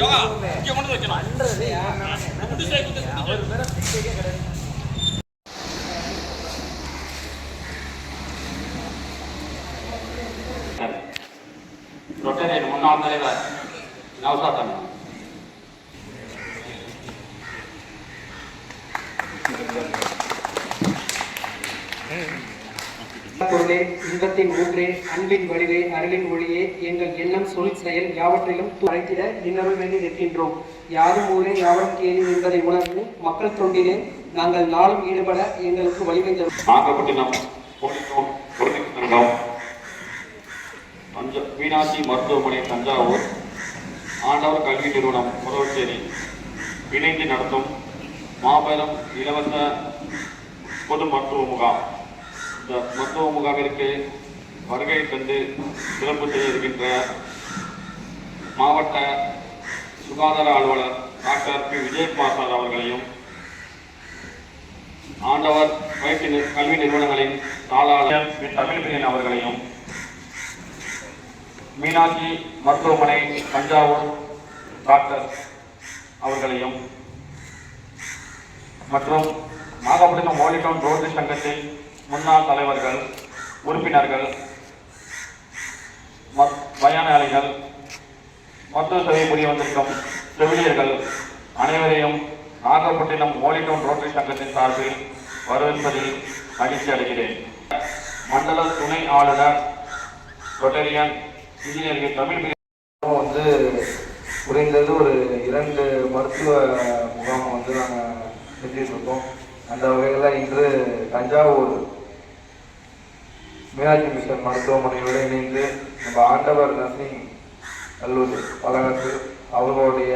யோகா இங்கே கொண்டு வைக்கணும் குண்டு சை, குண்டு ரொட்டேரியன் முன்னாள் தலைவர் நவசாத் அண்ணா. பொருளே இன்பத்தின் ஊற்றே அன்பின் வடிவே அருளின் ஒளியே எங்கள் எண்ணம் சொல் செயல் யாவற்றிலும் அழைத்திட இன்னொரு வேண்டி நிற்கின்றோம். யாரும் ஊரே யாவரும் கேள்வி என்பதை உணர்ந்து மக்கள் தொண்டிலே நாங்கள் நாளும் ஈடுபட எங்களுக்கு வழிவந்த தரும் மீனாட்சி மருத்துவமனை தஞ்சாவூர். ஆண்டவர் கல்வி நிறுவனம் முரவச்சேரி. இணைந்து நடத்தும் மாபெரும் இலவச பொது மருத்துவ முகாம். இந்த மருத்துவ முகாமிற்கு வருகை தந்து சிறப்பு செய்ய இருக்கின்ற மாவட்ட சுகாதார அலுவலர் டாக்டர் பி விஜயகுமார் சார் அவர்களையும் ஆண்டவர் பயிற்சி கல்வி நிறுவனங்களின் தாளாளர் பி. தமிழ்பிரியன் அவர்களையும் மீனாட்சி மருத்துவமனை தஞ்சாவூர் டாக்டர் அவர்களையும் மற்றும் நாகப்பட்டினம் மோலிடவுன் ரோட்டரி சங்கத்தின் முன்னாள் தலைவர்கள் உறுப்பினர்கள் மத்- பயனாளிகள் மருத்துவ சேவை புரிய வந்திருக்கும் செவிலியர்கள் அனைவரையும் நாகப்பட்டினம் மோலிடவுன் ரோட்டரி சங்கத்தின் சார்பில் வரவேற்பதில் மகிழ்ச்சி அடைகிறேன். மண்டல துணை ஆளுநர் ரொட்டேரியன் இன்ஜினியர்கள் தமிழ் வந்து குறைந்தது ஒரு இரண்டு மருத்துவ முகாம் வந்து நாங்கள் செஞ்சிட்ருக்கோம் அந்த வகையில் இன்று தஞ்சாவூர் மீனாட்சி மிஷன் மருத்துவமனையோடு இணைந்து நம்ம ஆண்டவர் நர்சிங் கல்லூரி வளாகத்தில் அவர்களுடைய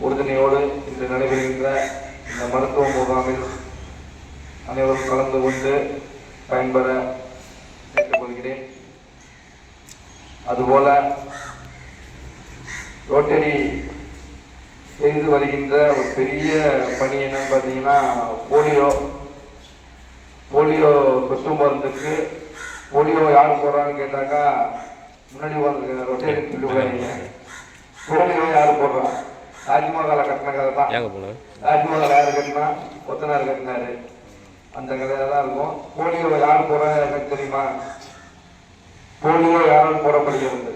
உறுதுணையோடு இன்று நடைபெறுகின்ற இந்த மருத்துவ முகாமில் அனைவரும் கலந்து கொண்டு பயன்பெற கேட்டுக்கொள்கிறேன் அதுபோல ரோட்டரி செய்து வருகின்ற ஒரு பெரிய பணி என்னன்னு பார்த்தீங்கன்னா போலியோ போலியோ சொட்டு மருந்துக்கு போலியோ யார் போடுறான்னு கேட்டாக்கா முன்னாடி வந்து ரொட்டேரி சொல்லுவாங்க. போலியோ யார் போடுறா? தாஜ்மஹாலை கட்டின கதை தான். தாஜ்மஹால் யார் கட்டினா? கொத்தனார் கட்டினாரு. அந்த கதையில தான் இருக்கும். போலியோ யார் போடுறா எனக்கு தெரியுமா? போலியோ யாரால் போடப்படுகிறது?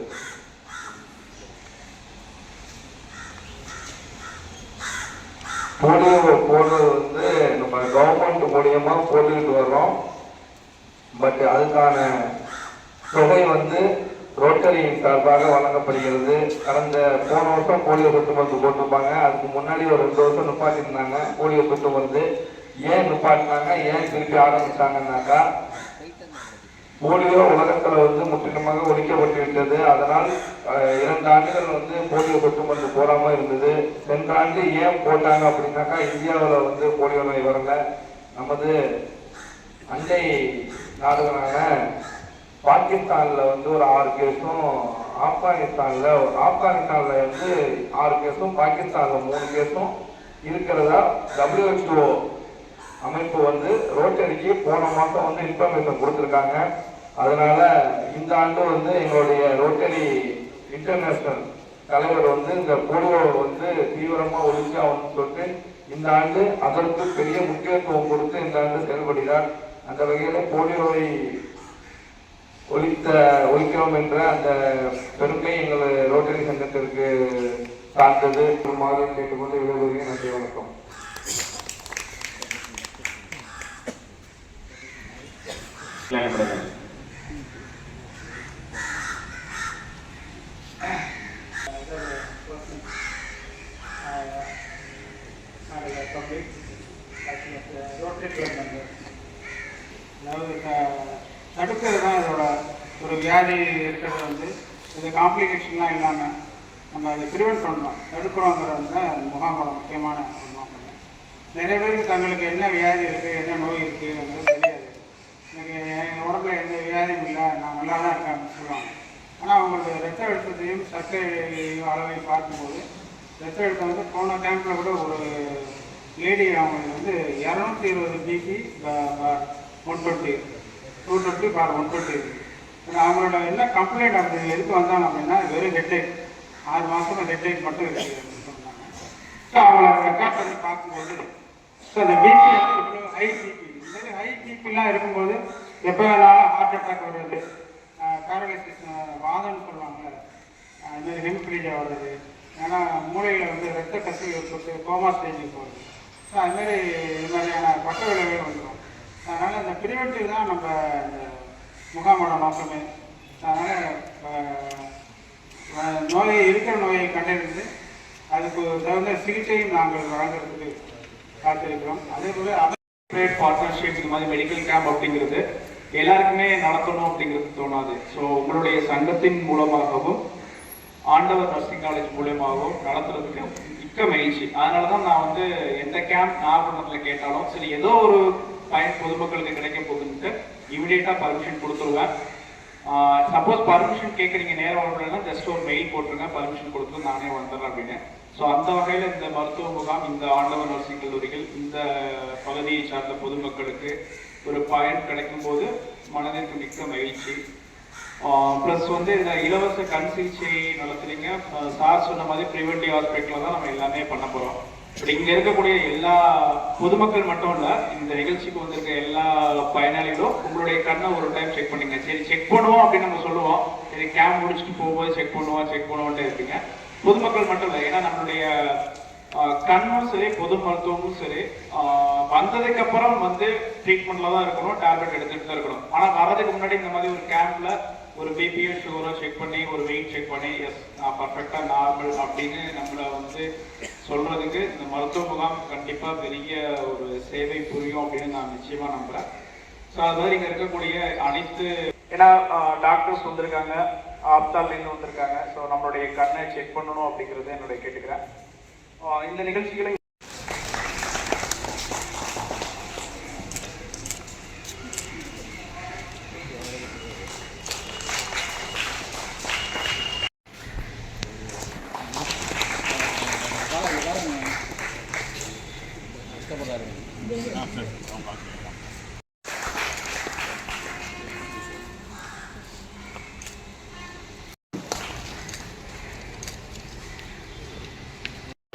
போலியோ போடுறது வந்து நம்ம கவர்மெண்ட் மூலியமா போட்டுக்கிட்டு வர்றோம். பட் அதுக்கான தொகை வந்து ரோட்டரி சார்பாக வழங்கப்படுகிறது. கடந்த போன வருஷம் போலியோ சொட்டு மருந்து போட்டிருப்பாங்க. அதுக்கு முன்னாடி ஒரு ரெண்டு வருஷம் நிப்பாட்டிருந்தாங்க போலியோ சொட்டு மருந்து. ஏன் நிப்பாட்டினாங்க? ஏன் திருப்பி ஆரம்பிச்சாங்கன்னாக்கா போலியோ உலகத்துல வந்து முற்றிலுமாக ஒழிக்கப்பட்டு விட்டது அதனால் இரண்டு ஆண்டுகள் வந்து போலியோ கொட்டு மருந்து போடாம இருந்தது. சென்ற ஆண்டு ஏன் போட்டாங்க அப்படின்னாக்கா இந்தியாவில் வந்து போலியோ நோய் வரல. நமது அண்டை நாடுகளான பாகிஸ்தான்ல வந்து ஒரு ஆறு கேஸும் ஆப்கானிஸ்தான்ல ஆப்கானிஸ்தான்ல வந்து ஆறு கேஸும் பாகிஸ்தான்ல மூணு கேஸும் இருக்கிறதா டபிள்யூஹெச்ஓ அமைப்பு வந்து ரோட்டரிக்கு போன மாதம் வந்து இன்ஃபர்மேஷன் கொடுத்துருக்காங்க. அதனால இந்த ஆண்டு வந்து எங்களுடைய ரோட்டரி இன்டர்நேஷனல் தலைவர் வந்து இந்த போலியோவை வந்து தீவிரமாக ஒழிச்சு சொல்லிட்டு இந்த ஆண்டு அதற்கு பெரிய முக்கியத்துவம் கொடுத்து இந்த ஆண்டு செயல்படுகிறார். அந்த வகையில் போலியோவை ஒழித்த ஒழிக்கிறோம் என்ற அந்த பெருமை எங்கள் ரோட்டரி சங்கத்திற்கு சார்ந்தது. மாதிரி கேட்டுக்கொண்டு விடைபெறுகிறேன். நன்றி வணக்கம். பயன்படுகிறது ஒரு இருக்கிறது வந்து இது காம்ப்ளிகேஷன்லாம் இல்லாமல் நம்ம அதை ப்ரிவெண்ட் பண்ணணும். தடுக்கிறோங்கிறது வந்து அந்த முக்கியமான ஒரு நிறைய பேருக்கு தங்களுக்கு என்ன வியாதி இருக்குது என்ன நோய் இருக்குங்கிறது தெரியாது. எனக்கு என் உடம்புல எந்த வியாதியும் இல்லை நான் நல்லா தான் இருக்கேன் அப்படின்னு சொல்லுவாங்க. ஆனால் அவங்களோட ரத்த அழுத்தத்தையும் சர்க்கரை அளவையும் பார்க்கும்போது ரத்த அழுத்தம் வந்து போன கேம்பில் கூட ஒரு லேடி அவங்களுக்கு வந்து இரநூத்தி இருபது BP one twenty to twenty bar one twenty அவங்களோட என்ன கம்ப்ளைண்ட் அப்படி எதுக்கு வந்தாங்க அப்படின்னா வெறும் ஹெட்டேக் ஆறு மாதம் டெட்லைன் மட்டும் இருக்குது அப்படின்னு சொன்னாங்க. ஸோ அவங்கள ரெக்கார்ட் பண்ணி பார்க்கும்போது ஸோ அந்த பிபி வந்து இவ்வளோ ஹை பிபி இந்த மாதிரி ஹை பிபிலாம் இருக்கும்போது எப்போ வேணாலும் ஹார்ட் அட்டாக் வருது பேரலைசிஸ் வாதம்னு சொல்லுவாங்கல்ல ஆஹ் இந்த மாதிரி வருது ஏன்னா மூளையில் வந்து ரத்த கசிவு ஏற்பட்டு கோமா ஸ்டேஜுக்கு போகுது ஸோ அதுமாரி இது மாதிரியான பக்க விளைவுகள் வந்துடும். அதனால் இந்த ப்ரிவென்டிவ் தான் நம்ம இந்த முகாமோட நோக்கமே. அதனால் நோயை இருக்கிற நோயை கண்டறிந்து அதுக்கு தகுந்த சிகிச்சையும் நாங்கள் வழங்குறதுக்கு காத்திருக்கிறோம். அதே போல் அப்ரேட் பார்ட்னர்ஷிப் இந்த மாதிரி மெடிக்கல் கேம்ப் அப்படிங்கிறது எல்லாருக்குமே நடத்தணும் அப்படிங்கிறது தோணாது. ஸோ உங்களுடைய சங்கத்தின் மூலமாகவும் ஆண்டவர் நர்சிங் காலேஜ் மூலியமாகவும் நடத்துறதுக்கு மிக்க மகிழ்ச்சி. அதனால தான் நான் வந்து எந்த கேம்ப் நாகப்பட்டினத்தில் கேட்டாலும் சரி ஏதோ ஒரு பயன் பொதுமக்களுக்கு கிடைக்க போகுதுன்ட்டு இமிடியேட்டாக பர்மிஷன் கொடுத்துருவேன். சப்போஸ் பர்மிஷன் கேட்குறீங்க நேரம் வரணும்னா ஜஸ்ட் ஒரு மெயில் போட்டுருங்க பர்மிஷன் கொடுத்து நானே வந்துடுறேன் அப்படின்னு. ஸோ அந்த வகையில் இந்த மருத்துவ முகாம் இந்த ஆண்டவர் நர்சிங் கல்லூரிகள் இந்த பகுதியை சார்ந்த பொதுமக்களுக்கு ஒரு பயன் கிடைக்கும் போது மனதிற்கு மிக்க மகிழ்ச்சி. ப்ளஸ் வந்து இந்த இலவச கண் சிகிச்சை நடத்துறீங்க. சார் சொன்ன மாதிரி ப்ரிவென்டிவ் ஹாஸ்பிட்டலில் தான் நம்ம எல்லாமே பண்ண போகிறோம் இங்கே இருக்கக்கூடிய எல்லா பொதுமக்கள் மட்டும் இல்லை இந்த நிகழ்ச்சிக்கு வந்திருக்க எல்லா பயனாளிகளும் உங்களுடைய கண்ணை ஒரு டைம் செக் பண்ணுங்க. சரி செக் பண்ணுவோம் அப்படின்னு நம்ம சொல்லுவோம். சரி கேம் முடிச்சுட்டு போகும்போது செக் பண்ணுவோம் செக் பண்ணுவோன்ட்டு இருப்பீங்க. பொதுமக்கள் மட்டும் இல்லை ஏன்னா நம்மளுடைய கண்ணும் சரி பொது மருத்துவமும் சரி வந்ததுக்கப்புறம் வந்ததுக்கு அப்புறம் வந்து ட்ரீட்மெண்ட்ல தான் இருக்கணும் டேப்லெட் எடுத்துட்டு தான் இருக்கணும். ஆனா வரதுக்கு முன்னாடி இந்த மாதிரி ஒரு கேம்ப்ல ஒரு பிபிஓ சுகரோ செக் பண்ணி ஒரு வெயிட் செக் பண்ணி எஸ் நான் பர்ஃபெக்டாக நார்மல் அப்படின்னு நம்மள வந்து சொல்றதுக்கு இந்த மருத்துவ முகாம் கண்டிப்பாக பெரிய ஒரு சேவை புரியும் அப்படின்னு நான் நிச்சயமா நம்புறேன். ஸோ அது மாதிரி இங்க இருக்கக்கூடிய அனைத்து ஏன்னா டாக்டர்ஸ் வந்திருக்காங்க ஆப்தாலின்னு வந்திருக்காங்க. ஸோ நம்மளுடைய கண்ணை செக் பண்ணணும் அப்படிங்கிறது என்னுடைய கேட்டுக்கிறேன். இந்த நிகழ்ச்சிகளை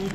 எனக்கு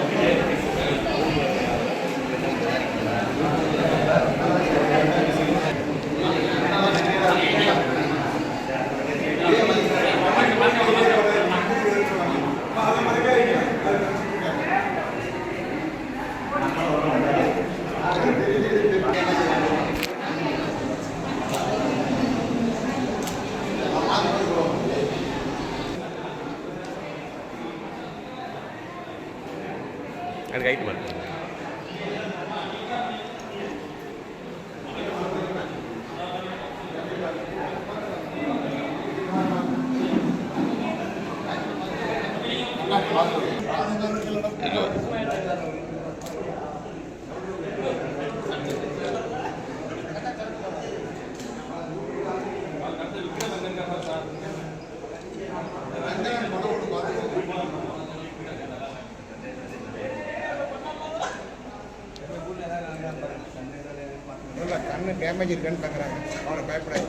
கண்ணு டேமேஜ் இருக்குன்னு பார்க்குறாங்க அவனை பயப்படாது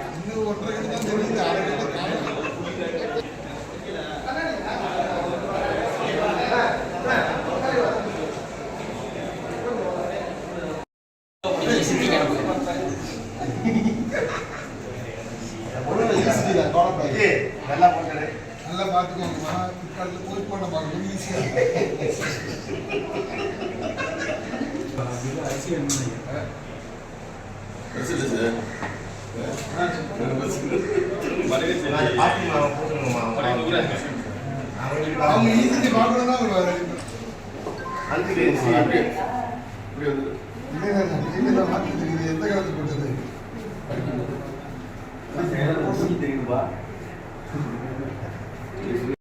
கண்ணு ஒன்றரை தான் தெரியுது. நல்லா பார்த்துக்கோங்கம்மா பிற்காலத்தில் போய் பண்ண பார்க்கணும் ஈஸியாக அவங்க ஈஸியாக பார்க்கணும்னா ஒரு இல்லை மாற்றி தெரியுது எந்த காலத்துக்கு போட்டது Yes.